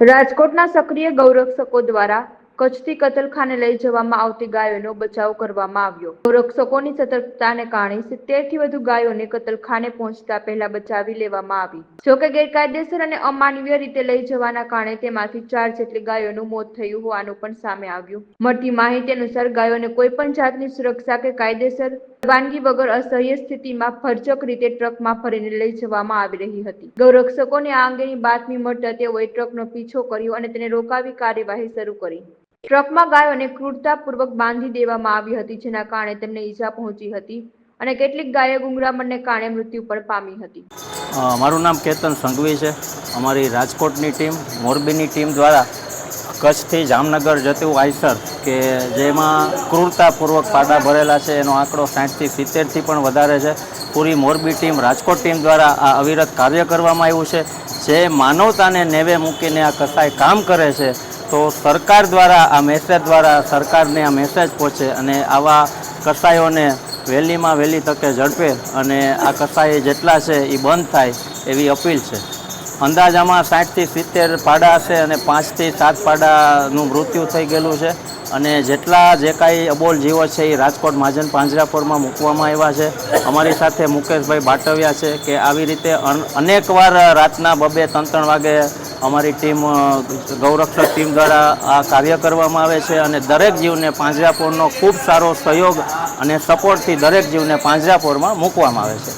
રાજકોટના સક્રિય ગૌરક્ષકો દ્વારા કચ્છથી કતલખાને લઈ જવામાં આવતી ગાયોનો બચાવ કરવામાં આવ્યો. ગૌરક્ષકોની સતર્કતાને કારણે સિત્તેરથી વધુ ગાયોને કતલખાને પહોંચતા પહેલા બચાવી લેવામાં આવી. જોકે ગેરકાયદેસર અને અમાનવીય રીતે લઈ જવાના કારણે તેમાંથી ચાર જેટલી ગાયોનું મોત થયું હોવાનું પણ સામે આવ્યું. મળતી માહિતી અનુસાર ગાયોને કોઈ પણ જાતની સુરક્ષા કે કાયદેસર પરવાનગી વગર અસહ્ય સ્થિતિમાં ભરચક રીતે ટ્રકમાં ભરીને લઈ જવામાં આવી રહી હતી. ગૌરક્ષકોને આ અંગેની બાતમી મળતા તેઓએ ટ્રકનો પીછો કર્યો અને તેને રોકાવી કાર્યવાહી શરૂ કરી. ટ્રકમાં ગાયોને ક્રૂરતાપૂર્વક બાંધી દેવામાં આવી હતી, જેના કારણે તેમને ઈજા પહોંચી હતી અને કેટલીક ગાયો ગુંગરામણને કારણે મૃત્યુ પણ પામી હતી. મારું નામ કેતન સંઘવી છે. અમારી રાજકોટની ટીમ, મોરબીની ટીમ દ્વારા કચ્છથી જામનગર જતું આઈસર કે જેમાં ક્રૂરતાપૂર્વક પાડા ભરેલા છે, એનો આંકડો સાઠથી સિત્તેરથી પણ વધારે છે. પૂરી મોરબી ટીમ, રાજકોટ ટીમ દ્વારા આ અવિરત કાર્ય કરવામાં આવ્યું છે. જે માનવતાને નેવે મૂકીને આ કસાય કામ કરે છે, તો સરકાર દ્વારા, આ મેસેજ દ્વારા સરકારને આ મેસેજ પહોંચે અને આવા કસાયોને વહેલીમાં વહેલી તકે ઝડપે અને આ કસાય જેટલા છે એ બંધ થાય એવી અપીલ છે. અંદાજામાં સાઠથી સિત્તેર પાડા હશે અને પાંચથી સાત પાડાનું મૃત્યુ થઈ ગયેલું છે. અને જેટલા જે કાંઈ અબોલ જીવો છે એ રાજકોટ મહાજન પાંજરાપોરમાં મૂકવામાં આવ્યા છે. અમારી સાથે મુકેશભાઈ બાટવ્યા છે કે આવી રીતે અન- અનેકવાર રાતના બબે ત્રણ ત્રણ વાગે અમારી ટીમ ગૌરક્ષક ટીમ દ્વારા આ કાર્ય કરવામાં આવે છે અને દરેક જીવને પાંજરાપોરનો ખૂબ સારો સહયોગ અને સપોર્ટથી દરેક જીવને પાંજરાપોરમાં મૂકવામાં આવે છે.